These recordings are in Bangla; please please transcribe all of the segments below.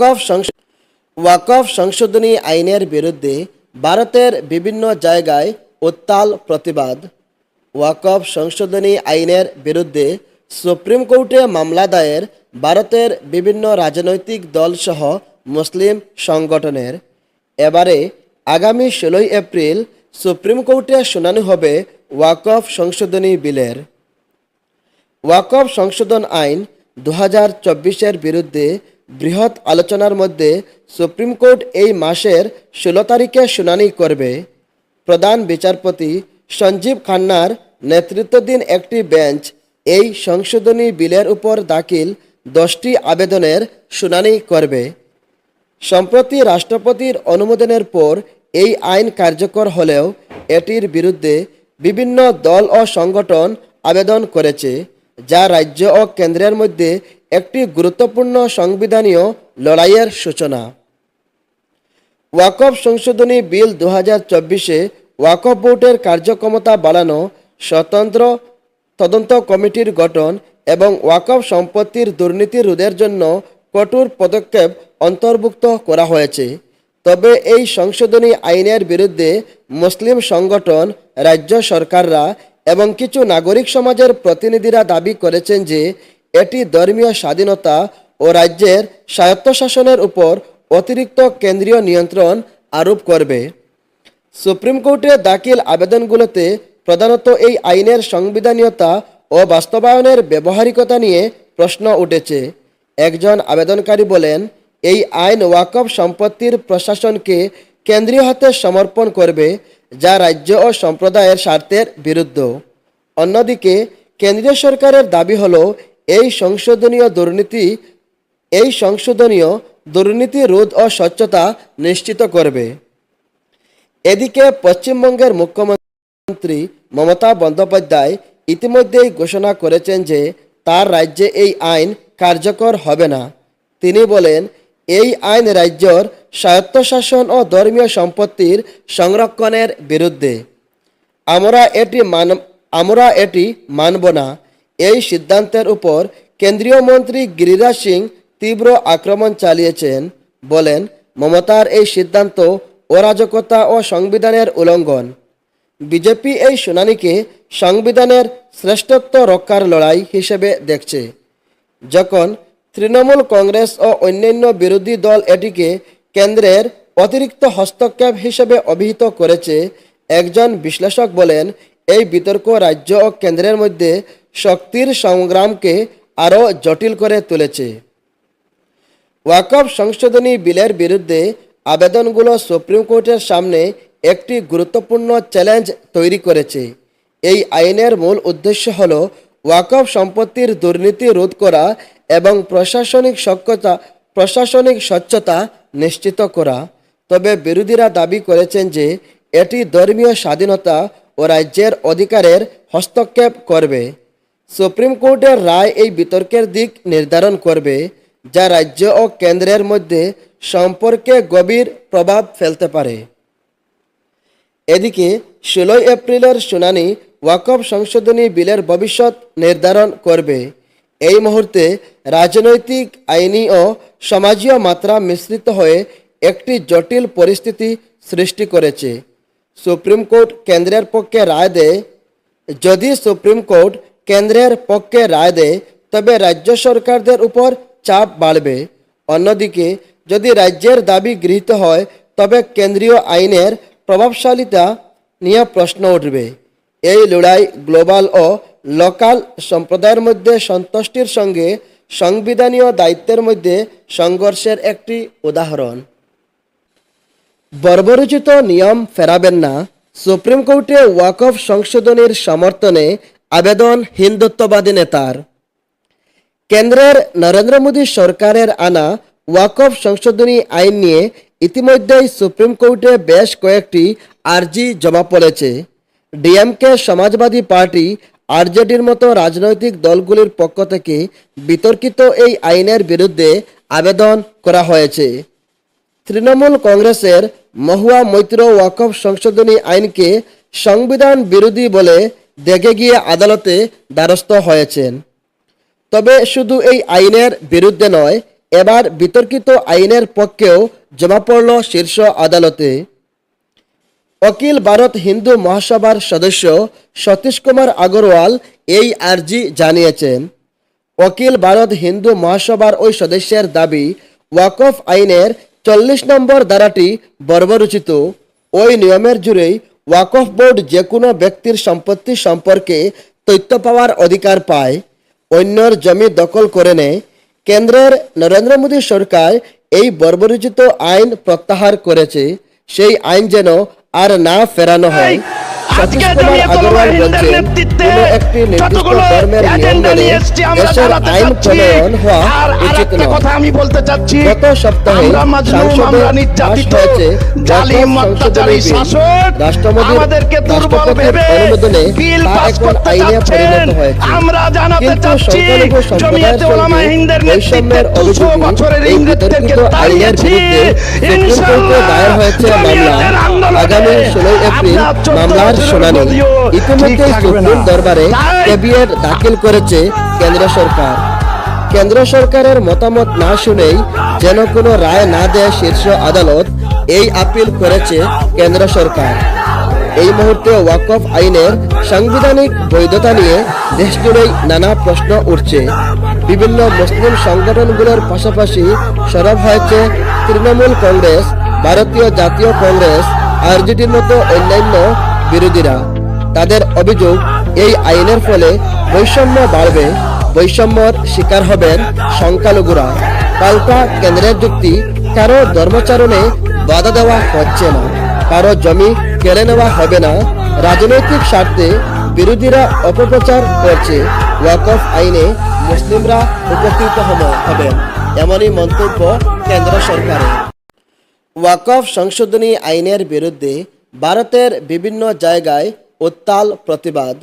ওয়াকফ ওয়াকফ সংশোধনী আইনের বিরুদ্ধে ভারতের বিভিন্ন জায়গায় উত্তাল প্রতিবাদ। ওয়াকফ সংশোধনী আইনের বিরুদ্ধে সুপ্রিম কোর্টে মামলা দায়ের ভারতের বিভিন্ন রাজনৈতিক দলসহ মুসলিম সংগঠনের। এবারে আগামী ষোলোই এপ্রিল সুপ্রিম কোর্টে শুনানি হবে ওয়াকফ সংশোধনী বিলের। ওয়াকফ সংশোধন আইন দু হাজার চব্বিশের বিরুদ্ধে বৃহৎ আলোচনার মধ্যে সুপ্রিম কোর্ট এই মাসের ষোলো তারিখে শুনানি করবে। প্রধান বিচারপতি সঞ্জীব খান্নার নেতৃত্বাধীন একটি বেঞ্চ এই সংশোধনী বিলের উপর দাখিল দশটি আবেদনের শুনানি করবে। সম্প্রতি রাষ্ট্রপতির অনুমোদনের পর এই আইন কার্যকর হলেও এটির বিরুদ্ধে বিভিন্ন দল ও সংগঠন আবেদন করেছে, যা রাজ্য ও কেন্দ্রের মধ্যে একটি গুরুত্বপূর্ণ সংবিধানীয় লড়াইয়ের সূচনা। ওয়াকফ সংশোধনী বিল দু হাজার চব্বিশে ওয়াকফ বোর্ডের কার্যক্ষমতা বাড়ানো স্বতন্ত্র তদন্ত কমিটির গঠন এবং ওয়াকফ সম্পত্তির দুর্নীতি রোধের জন্য কঠোর পদক্ষেপ অন্তর্ভুক্ত করা হয়েছে। তবে এই সংশোধনী আইনের বিরুদ্ধে মুসলিম সংগঠন, রাজ্য সরকাররা এবং কিছু নাগরিক সমাজের প্রতিনিধিরা দাবি করেছেন যে এটি ধর্মীয় স্বাধীনতা ও রাজ্যের স্বায়ত্তশাসনের উপর অতিরিক্ত কেন্দ্রীয় নিয়ন্ত্রণ আরোপ করবে। সুপ্রিম কোর্টে দাখিল আবেদনগুলোতে প্রধানত এই আইনের সংবিধানীয়তা ও বাস্তবায়নের ব্যবহারিকতা নিয়ে প্রশ্ন উঠেছে। একজন আবেদনকারী বলেন, এই আইন ওয়াকফ সম্পত্তির প্রশাসনকে কেন্দ্রীয় হাতে সমর্পণ করবে, যা রাজ্য ও সম্প্রদায়ের স্বার্থের বিরুদ্ধ। অন্যদিকে, কেন্দ্রীয় সরকারের দাবি হলো এই সংশোধনীয় দুর্নীতি, এই সংশোধনীয় দুর্নীতি রোধ ও স্বচ্ছতা নিশ্চিত করবে। এদিকে পশ্চিমবঙ্গের মুখ্যমন্ত্রী মমতা বন্দ্যোপাধ্যায় ইতিমধ্যেই ঘোষণা করেছেন যে তার রাজ্যে এই আইন কার্যকর হবে না। তিনি বলেন, এই আইন রাজ্যর স্বায়ত্তশাসন ও ধর্মীয় সম্পত্তির সংরক্ষণের বিরুদ্ধে। আমরা এটি মান আমরা এটি মানব না। এই সিদ্ধান্তের উপর কেন্দ্রীয় মন্ত্রী গিরিরাজ সিং তীব্র আক্রমণ চালিয়েছেন। বলেন, মমতার এই সিদ্ধান্ত অরাজকতা ও সংবিধানের উল্লঙ্ঘন বিজেপি এই শুনানিকে সংবিধানের শ্রেষ্ঠত্ব রক্ষার লড়াই হিসেবে দেখছে। যখন তৃণমূল কংগ্রেস ও অন্যান্য বিরোধী দল এটিকে কেন্দ্রের অতিরিক্ত হস্তক্ষেপ হিসেবে অভিহিত করেছে, একজন বিশ্লেষক বলেন, এই বিতর্ক রাজ্য ও কেন্দ্রের মধ্যে শক্তির সংগ্রামকে আরও জটিল করে তুলেছে। ওয়াকফ সংশোধনী বিলের বিরুদ্ধে আবেদনগুলো সুপ্রিম কোর্টের সামনে একটি গুরুত্বপূর্ণ চ্যালেঞ্জ তৈরি করেছে। এই আইনের মূল উদ্দেশ্য হল ওয়াকফ সম্পত্তির দুর্নীতি রোধ করা এবং প্রশাসনিক সক্ষতা, প্রশাসনিক স্বচ্ছতা নিশ্চিত করা। তবে বিরোধীরা দাবি করেছেন যে এটি ধর্মীয় স্বাধীনতা ও রাজ্যের অধিকারের হস্তক্ষেপ করবে। সুপ্রিম কোর্টের রায় এই বিতর্কের দিক নির্ধারণ করবে, যা রাজ্য ও কেন্দ্রের মধ্যে সম্পর্কে গভীর প্রভাব ফেলতে পারে। এদিকে, ষোলোই এপ্রিলের শুনানি ওয়াকফ সংশোধনী বিলের ভবিষ্যৎ নির্ধারণ করবে। এই মুহূর্তে রাজনৈতিক, আইনি ও সমাজীয় মাত্রা মিশ্রিত হয়ে একটি জটিল পরিস্থিতি সৃষ্টি করেছে। সুপ্রিম কোর্ট কেন্দ্রের পক্ষে রায় দেয়, যদি সুপ্রিম কোর্ট কেন্দ্রের পক্ষে রায় দেয়, তবে রাজ্য সরকারদের উপর চাপ বাড়বে। অন্যদিকে, যদি রাজ্যের দাবি গৃহীত হয়, তবে কেন্দ্রীয় আইনের প্রভাবশালীতা নিয়ে প্রশ্ন উঠবে। এই লড়াই গ্লোবাল ও লোকাল সম্প্রদায়ের মধ্যে সন্তুষ্টির সঙ্গে সংবিধানীয় দায়িত্বের মধ্যে সংঘর্ষের একটি উদাহরণ। বর্বরোচিত নিয়ম ফেরাবেন না। সুপ্রিম কোর্টে ওয়াকফ সংশোধনীর সমর্থনে আবেদন হিন্দুত্ববাদী নেতার। কেন্দ্রের নরেন্দ্র মোদী সরকারের আনা ওয়াকফ সংশোধনী আইন নিয়ে ইতিমধ্যেই সুপ্রিম কোর্টে বেশ কয়েকটি আর্জি জমা পড়েছে। ডিএমকে সমাজবাদী পার্টি আরজেডির মতো রাজনৈতিক দলগুলির পক্ষ থেকে বিতর্কিত এই আইনের বিরুদ্ধে আবেদন করা হয়েছে। তৃণমূল কংগ্রেসের মহুয়া মৈত্র ওয়াকফ সংশোধনী আইনকে সংবিধান বিরোধী বলে দেখে গিয়ে আদালতে দ্বারস্থ হয়েছেন। তবে শুধু এই আইনের বিরুদ্ধে নয়, এবার বিতর্কিত আইনের পক্ষেও জমা পড়ল শীর্ষ আদালতে। অখিল ভারত হিন্দু মহাসভার সদস্য সতীশ কুমার আগরওয়াল এই আর্জি জানিয়েছেন, অখিল ভারত হিন্দু মহাসভার ওই সদস্যের দাবি ওয়াকফ আইনের চল্লিশ নম্বর ধারাটি বর্বরচিত। ওই নিয়মের জুড়েই ওয়াকফ বোর্ড যে কোনো ব্যক্তির সম্পত্তি সম্পর্কে তথ্য পাওয়ার অধিকার পায়, অন্যর জমি দখল করে নেয়। কেন্দ্রের নরেন্দ্র মোদী সরকার এই বর্বরোচিত আইন প্রত্যাহার করেছে। সেই আইন যেন আর না ফেরানো হয়। আজকে নেতৃত্বে যতগুলো এজেন্ডা নিয়ে এসছি আমরা চালাতে চাচ্ছি। আর আরেকটা কথা আমি বলতে চাচ্ছি গত সপ্তাহে আমরা মাজলুম, আমরা নির্যাতিত, জালিম, অত্যাচারী শাসক আমাদেরকে দুর্বল ভেবে বিল পাস করতে চাচ্ছেন। আমরা জানাতে কিন্তু চাচ্ছি, সংখ্যালঘু সম্প্রদায়ের ওলামা হিন্দের নেতৃত্বে 200 বছরের ইংরেজদেরকে তাড়িয়েছি। বিরুদ্ধে সুপ্রিম কোর্টে দায়ের হয়েছে মামলা জমিয়তের আন্দোলনে আগামী ষোলোই এপ্রিল মামলার শুনানি ইতিমধ্যে। সুপ্রিম দরবারে ক্যাবিনেট দাখিল করেছে কেন্দ্র সরকার। কেন্দ্র সরকারের মতামত না শুনেই যেন কোনো রায় না দেয় শীর্ষ আদালত এই আপিল করেছে কেন্দ্র সরকার। এই মুহূর্তে ওয়াকফ আইনের সাংবিধানিক বৈধতা নিয়ে দেশজুড়েই নানা প্রশ্ন উঠছে। বিভিন্ন মুসলিম সংগঠনগুলোর পাশাপাশি সরব হয়েছে তৃণমূল কংগ্রেস ভারতীয় জাতীয় কংগ্রেস আরজেডির মতো অন্যান্য বিরোধীরা। তাদের অভিযোগ, এই আইনের ফলে বৈষম্য বাড়বে, বৈষম্যর শিকার হবেন সংখ্যালঘুরা। পাল্টা কেন্দ্রের যুক্তি, কারও ধর্মচারণে বাধা দেওয়া হচ্ছে না। কারও জমি কেড়ে নেওয়া হবে না। রাজনৈতিক স্বার্থে বিরোধীরা অপপ্রচার করছে। ওয়াকফ আইনে মুসলিমরা উপকৃত হব- হবেন। এমনই মন্তব্য কেন্দ্র সরকারের। ওয়াকফ সংশোধনী আইনের বিরুদ্ধে ভারতের বিভিন্ন জায়গায় উত্তাল প্রতিবাদ,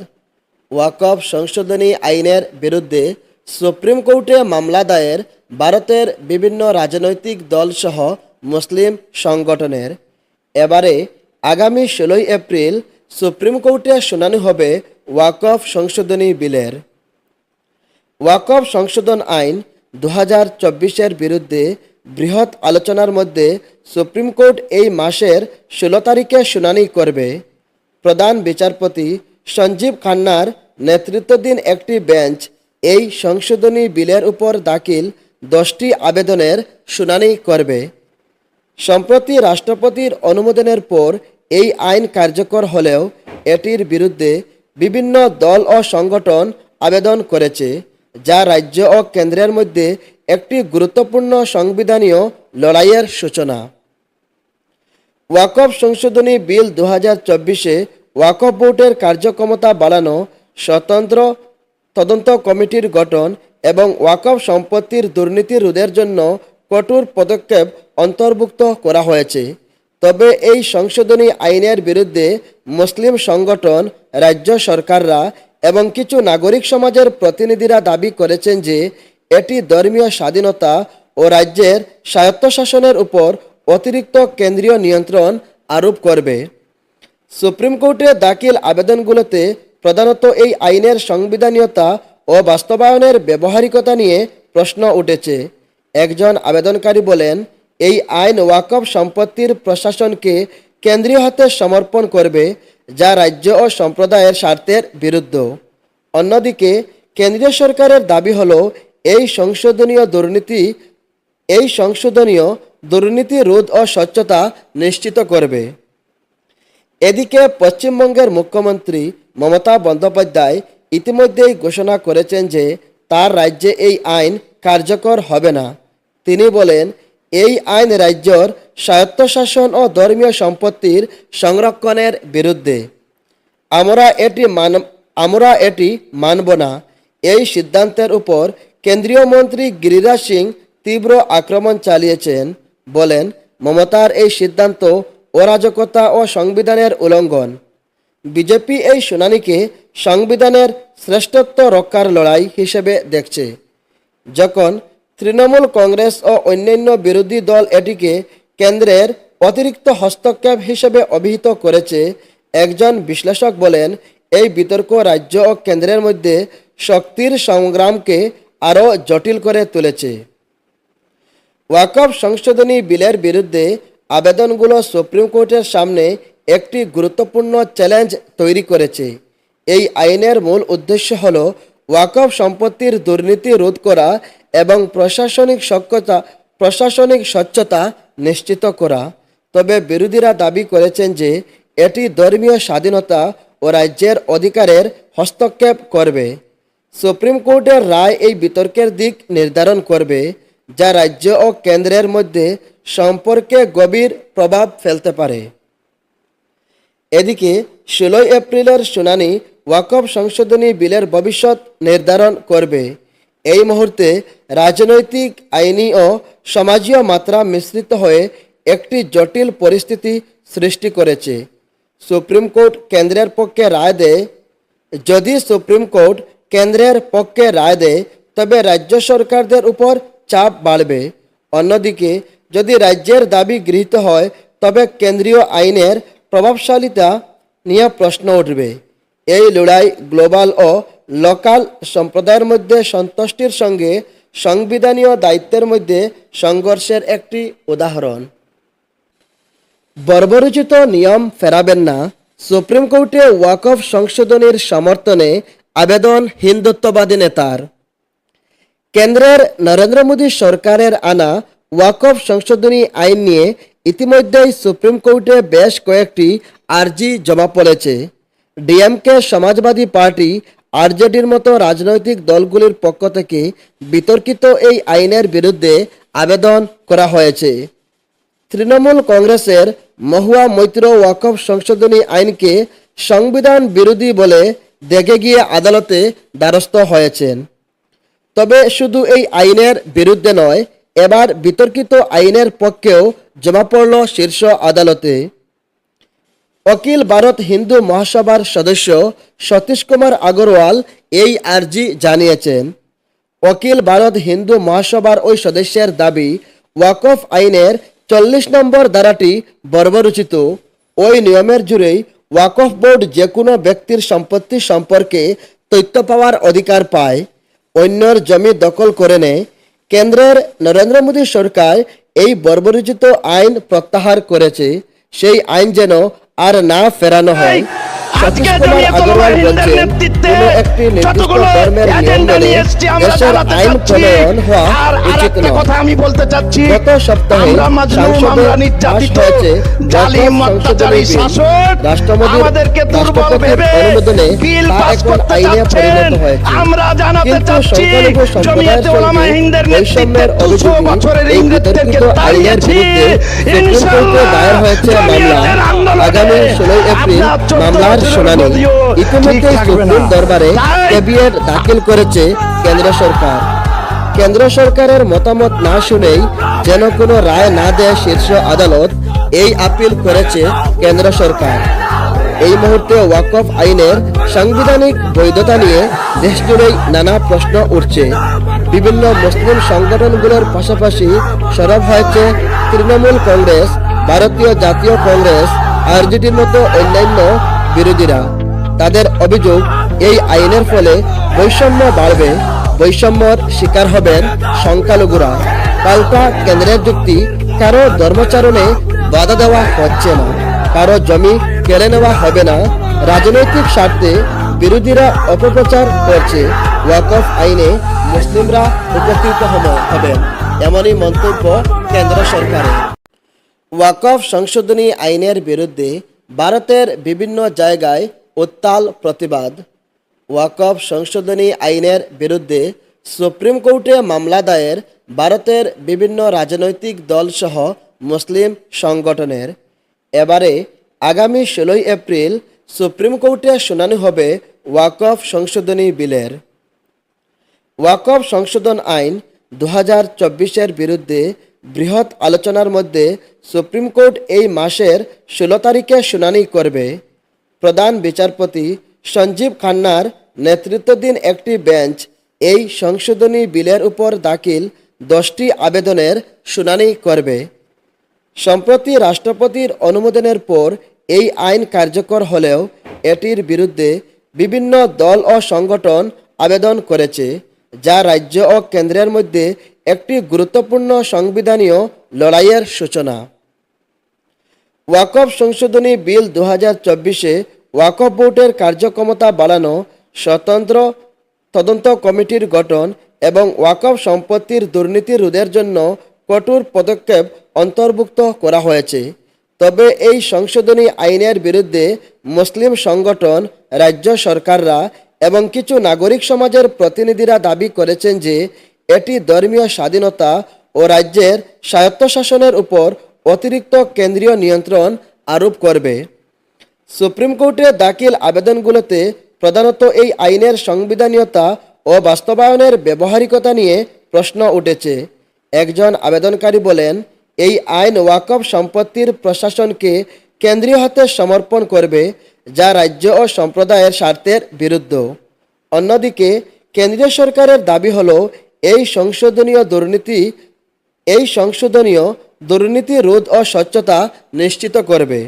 ওয়াকফ সংশোধনী আইনের বিরুদ্ধে সুপ্রিম কোর্টে মামলা দায়ের ভারতের বিভিন্ন রাজনৈতিক দলসহ মুসলিম সংগঠনের। এবারে আগামী ষোলোই এপ্রিল সুপ্রিম কোর্টে শুনানি হবে ওয়াকফ সংশোধনী বিলের। ওয়াকফ সংশোধন আইন দু হাজার চব্বিশের বিরুদ্ধে বৃহৎ আলোচনার মধ্যে সুপ্রিম কোর্ট এই মাসের ষোলো তারিখে শুনানি করবে। প্রধান বিচারপতি সঞ্জীব খান্নার নেতৃত্বাধীন একটি বেঞ্চ এই সংশোধনী বিলের উপর দাখিল দশটি আবেদনের শুনানি করবে। সম্প্রতি রাষ্ট্রপতির অনুমোদনের পর এই আইন কার্যকর হলেও এটির বিরুদ্ধে বিভিন্ন দল ও সংগঠন আবেদন করেছে। যা রাজ্য ও কেন্দ্রের মধ্যে একটি গুরুত্বপূর্ণ সংবিধানীয় লড়াইয়ের সূচনা। ওয়াকফ সংশোধনী বিল দু হাজার চব্বিশে ওয়াকফ বোর্ডের কার্যক্ষমতা বাড়ানো, স্বতন্ত্র তদন্ত কমিটির গঠন এবং ওয়াকফ সম্পত্তির দুর্নীতি রোধের জন্য কঠোর পদক্ষেপ অন্তর্ভুক্ত করা হয়েছে। তবে এই সংশোধনী আইনের বিরুদ্ধে মুসলিম সংগঠন, রাজ্য সরকাররা এবং কিছু নাগরিক সমাজের প্রতিনিধিরা দাবি করেছেন যে এটি ধর্মীয় স্বাধীনতা ও রাজ্যের স্বায়ত্তশাসনের উপর অতিরিক্ত কেন্দ্রীয় নিয়ন্ত্রণ আরোপ করবে। সুপ্রিম কোর্টে দাখিল আবেদনগুলোতে প্রধানত এই আইনের সংবিধানীয়তা ও বাস্তবায়নের ব্যবহারিকতা নিয়ে প্রশ্ন উঠেছে। একজন আবেদনকারী বলেন, এই আইন ওয়াকফ সম্পত্তির প্রশাসনকে কেন্দ্রীয় হাতে সমর্পণ করবে যা রাজ্য ও সম্প্রদায়ের স্বার্থের বিরুদ্ধ। অন্যদিকে, কেন্দ্রীয় সরকারের দাবি হলো, এই সংশোধনীয় দুর্নীতি, এই সংশোধনীয় দুর্নীতি রোধ ও স্বচ্ছতা নিশ্চিত করবে। এদিকে, পশ্চিমবঙ্গের মুখ্যমন্ত্রী মমতা বন্দ্যোপাধ্যায় ইতিমধ্যেই ঘোষণা করেছেন যে, তার রাজ্যে এই আইন কার্যকর হবে না। তিনি বলেন এই আইন রাজ্যর স্বায়ত্তশাসন ও ধর্মীয় সম্পত্তির সংরক্ষণের বিরুদ্ধে। আমরা এটি মান, আমরা এটি মানব না। এই সিদ্ধান্তের উপর কেন্দ্রীয় মন্ত্রী গিরিরাজ সিং তীব্র আক্রমণ চালিয়েছেন বলেন, মমতার এই সিদ্ধান্ত অরাজকতা ও সংবিধানের উল্লঙ্ঘন বিজেপি এই শুনানিকে সংবিধানের শ্রেষ্ঠত্ব রক্ষার লড়াই হিসেবে দেখছে। যখন তৃণমূল কংগ্রেস ও অন্যান্য বিরোধী দল এটিকে কেন্দ্রের অতিরিক্ত হস্তক্ষেপ হিসেবে অভিহিত করেছে। একজন বিশ্লেষক বলেন, এই বিতর্ক রাজ্য ও কেন্দ্রের মধ্যে শক্তির সংগ্রামকে আরও জটিল করে তুলেছে। ওয়াকফ সংশোধনী বিলের বিরুদ্ধে আবেদনগুলো সুপ্রিম কোর্টের সামনে একটি গুরুত্বপূর্ণ চ্যালেঞ্জ তৈরি করেছে। এই আইনের মূল উদ্দেশ্য হল ওয়াকফ সম্পত্তির দুর্নীতি রোধ করা এবং প্রশাসনিক সক্ষতা, প্রশাসনিক স্বচ্ছতা নিশ্চিত করা। তবে বিরোধীরা দাবি করেছেন যে, এটি ধর্মীয় স্বাধীনতা ও রাজ্যের অধিকারের হস্তক্ষেপ করবে। সুপ্রিম কোর্টের রায় এই বিতর্কের দিক নির্ধারণ করবে, যা রাজ্য ও কেন্দ্রের মধ্যে সম্পর্কে গভীর প্রভাব ফেলতে পারে। এদিকে, ষোলোই এপ্রিলের শুনানি ওয়াকফ সংশোধনী বিলের ভবিষ্যৎ নির্ধারণ করবে। এই মুহূর্তে রাজনৈতিক আইনি ও সমাজীয় মাত্রা মিশ্রিত হয়ে একটি জটিল পরিস্থিতি সৃষ্টি করেছে। সুপ্রিম কোর্ট কেন্দ্রের পক্ষে রায় দেয়, যদি সুপ্রিম কোর্ট কেন্দ্রের পক্ষে রায় দেয়, তবে রাজ্য সরকারদের উপর চাপ বাড়বে। অন্যদিকে, যদি রাজ্যের দাবি গৃহীত হয়, তবে কেন্দ্রীয় আইনের প্রভাবশালিতা নিয়ে প্রশ্ন উঠবে। এই লড়াই গ্লোবাল ও লোকাল সম্প্রদায়ের মধ্যে সন্তুষ্টির সঙ্গে সংবিধানীয় দায়িত্বের মধ্যে সংঘর্ষের একটি উদাহরণ। বর্বরোচিত নিয়ম ফেরাবেন না। সুপ্রিম কোর্টে ওয়াকফ সংশোধনীর সমর্থনে আবেদন হিন্দুত্ববাদী নেতার। কেন্দ্রের নরেন্দ্র মোদী সরকারের আনা ওয়াকফ সংশোধনী আইন নিয়ে ইতিমধ্যেই সুপ্রিম কোর্টে বেশ কয়েকটি আর্জি জমা পড়েছে। ডিএমকে সমাজবাদী পার্টি আরজেডির মতো রাজনৈতিক দলগুলির পক্ষ থেকে বিতর্কিত এই আইনের বিরুদ্ধে আবেদন করা হয়েছে। তৃণমূল কংগ্রেসের মহুয়া মৈত্র ওয়াকফ সংশোধনী আইনকে সংবিধান বিরোধী বলে দেখে গিয়ে আদালতে দ্বারস্থ হয়েছেন। তবে শুধু এই আইনের বিরুদ্ধে নয়, এবার বিতর্কিত আইনের পক্ষেও জমা পড়ল শীর্ষ আদালতে। অখিল ভারত হিন্দু মহাসভার সদস্য সতীশ কুমার আগরওয়াল এই আর্জি জানিয়েছেন, অখিল ভারত হিন্দু মহাসভার ওই সদস্যের দাবি ওয়াকফ আইনের চল্লিশ নম্বর ধারাটি বর্বরচিত। ওই নিয়মের জুড়েই ওয়াকফ বোর্ড যে কোনো ব্যক্তির সম্পত্তি সম্পর্কে তথ্য পাওয়ার অধিকার পায়। অন্যর জমি দখল করে নেয়। কেন্দ্রের নরেন্দ্র মোদী সরকার এই বর্বরচিত আইন প্রত্যাহার করেছে। সেই আইন যেন আর না ফেরানো হয়। আজকে কুমার জমিয়তুল আগরওয়াল নেতৃত্বে কোনো একটি নির্দিষ্ট যতগুলো এজেন্ডা নিয়ে এসছি আমরা দেশের চাচ্ছি। আর আরেকটা কথা আমি বলতে চাচ্ছি গত সপ্তাহে আমরা মাজলুম, আমরা নির্যাতিত জালিম অত্যাচারী শাসক আমাদেরকে দুর্বল ভেবে বিল পাস করতে চাচ্ছেন। আমরা জানাতে চাচ্ছি সংখ্যালঘু ওলামা হিন্দের নেতৃত্বে দুশো বছরের ইংরেজদেরকে তাড়িয়েছি বিরুদ্ধে দায়ের হয়েছে মামলা। আগামী ষোলোই এপ্রিল চোদ্দ মামলার শুনানি ইতিমধ্যে সুপ্রিম দরবারে তাই- দাখিল করেছে কেন্দ্র সরকার। কেন্দ্র সরকারের মতামত না শুনেই যেন কোনো রায় না দেয় শীর্ষ আদালত এই আপিল করেছে কেন্দ্র সরকার। এই মুহূর্তে ওয়াকফ আইনের সাংবিধানিক বৈধতা নিয়ে দেশজুড়েই নানা প্রশ্ন উঠছে। বিভিন্ন মুসলিম সংগঠনগুলোর পাশাপাশি সরব হয়েছে তৃণমূল কংগ্রেস ভারতীয় জাতীয় কংগ্রেস আরজেডির মতো অন্যান্য বিরোধীরা। তাদের অভিযোগ এই আইনের ফলে বৈষম্য বাড়বে, বৈষম্যর শিকার হবেন সংখ্যালঘুরা। পাল্টা কেন্দ্রের যুক্তি, কারও ধর্মচারণে বাধা দেওয়া হচ্ছে না, কারও জমি কেড়ে নেওয়া হবে না। রাজনৈতিক স্বার্থে বিরোধীরা অপপ্রচার করছে, ওয়াকফ আইনে মুসলিমরা উপকৃত হব- হবেন, এমনই মন্তব্য কেন্দ্র সরকারের। ওয়াকফ সংশোধনী আইনের বিরুদ্ধে ভারতের বিভিন্ন জায়গায় উত্তাল প্রতিবাদ, ওয়াকফ সংশোধনী আইনের বিরুদ্ধে সুপ্রিম কোর্টে মামলা দায়ের ভারতের বিভিন্ন রাজনৈতিক দলসহ মুসলিম সংগঠনের। এবারে আগামী ষোলোই এপ্রিল সুপ্রিম কোর্টে শুনানি হবে ওয়াকফ সংশোধনী বিলের। ওয়াকফ সংশোধন আইন দু হাজার চব্বিশের বিরুদ্ধে বৃহৎ আলোচনার মধ্যে সুপ্রিম কোর্ট এই মাসের ষোলো তারিখে শুনানি করবে। প্রধান বিচারপতি সঞ্জীব খান্নার নেতৃত্বাধীন একটি বেঞ্চ এই সংশোধনী বিলের উপর দাখিল দশটি আবেদনের শুনানি করবে। সম্প্রতি রাষ্ট্রপতির অনুমোদনের পর এই আইন কার্যকর হলেও এটির বিরুদ্ধে বিভিন্ন দল ও সংগঠন আবেদন করেছে। যা রাজ্য ও কেন্দ্রের মধ্যে একটি গুরুত্বপূর্ণ সংবিধানীয় লড়াইয়ের সূচনা। ওয়াকফ সংশোধনী বিল দু হাজার চব্বিশে ওয়াকফ বোর্ডের কার্যক্ষমতা বাড়ানো, স্বতন্ত্র তদন্ত কমিটির গঠন এবং ওয়াকফ সম্পত্তির দুর্নীতি রোধের জন্য কঠোর পদক্ষেপ অন্তর্ভুক্ত করা হয়েছে। তবে এই সংশোধনী আইনের বিরুদ্ধে মুসলিম সংগঠন, রাজ্য সরকাররা এবং কিছু নাগরিক সমাজের প্রতিনিধিরা দাবি করেছেন যে এটি ধর্মীয় স্বাধীনতা ও রাজ্যের স্বায়ত্তশাসনের উপর অতিরিক্ত কেন্দ্রীয় নিয়ন্ত্রণ আরোপ করবে। সুপ্রিম কোর্টে দাখিল আবেদনগুলোতে প্রধানত এই আইনের সংবিধানীয়তা ও বাস্তবায়নের ব্যবহারিকতা নিয়ে প্রশ্ন উঠেছে। একজন আবেদনকারী বলেন, এই আইন ওয়াকফ সম্পত্তির প্রশাসনকে কেন্দ্রীয় হাতে সমর্পণ করবে যা রাজ্য ও সম্প্রদায়ের স্বার্থের বিরুদ্ধ। অন্যদিকে, কেন্দ্রীয় সরকারের দাবি হলো, এই সংশোধনীয় দুর্নীতি, এই সংশোধনীয় দুর্নীতি রোধ ও স্বচ্ছতা নিশ্চিত করবে।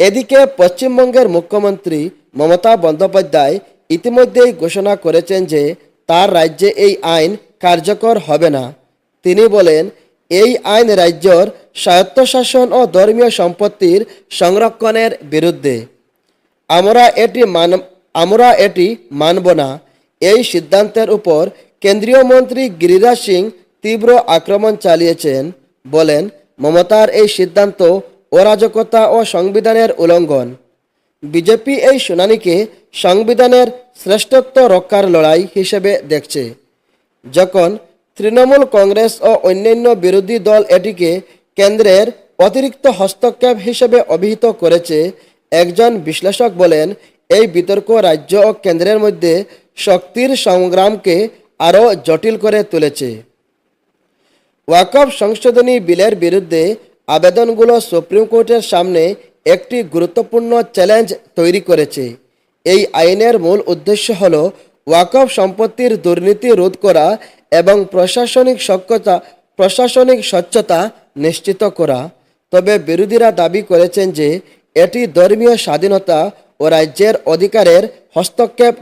এদিকে, পশ্চিমবঙ্গের মুখ্যমন্ত্রী মমতা বন্দ্যোপাধ্যায় ইতিমধ্যেই ঘোষণা করেছেন যে, তার রাজ্যে এই আইন কার্যকর হবে না। তিনি বলেন এই আইন রাজ্যর স্বায়ত্তশাসন ও ধর্মীয় সম্পত্তির সংরক্ষণের বিরুদ্ধে। আমরা এটি মান আমরা এটি মানব না। এই সিদ্ধান্তের উপর কেন্দ্রীয় মন্ত্রী গিরিরাজ সিং তীব্র আক্রমণ চালিয়েছেন বলেন, মমতার এই সিদ্ধান্ত অরাজকতা ও সংবিধানের উল্লঙ্ঘন বিজেপি এই শুনানিকে সংবিধানের শ্রেষ্ঠত্ব রক্ষার লড়াই হিসেবে দেখছে। যখন তৃণমূল কংগ্রেস ও অন্যান্য বিরোধী দল এটিকে কেন্দ্রের অতিরিক্ত হস্তক্ষেপ হিসেবে অভিহিত করেছে, একজন বিশ্লেষক বলেন। এই বিতর্ক রাজ্য ও কেন্দ্রের মধ্যে শক্তির সংগ্রামকে আরও জটিল করে তুলেছে। ওয়াকফ সংশোধনী বিলের বিরুদ্ধে আবেদনগুলো সুপ্রিম কোর্টের সামনে একটি গুরুত্বপূর্ণ চ্যালেঞ্জ তৈরি করেছে। এই আইনের মূল উদ্দেশ্য হল ওয়াকফ সম্পত্তির দুর্নীতি রোধ করা এবং প্রশাসনিক সক্ষতা, প্রশাসনিক স্বচ্ছতা নিশ্চিত করা। তবে বিরোধীরা দাবি করেছেন যে, এটি ধর্মীয় স্বাধীনতা ও রাজ্যের অধিকারের হস্তক্ষেপ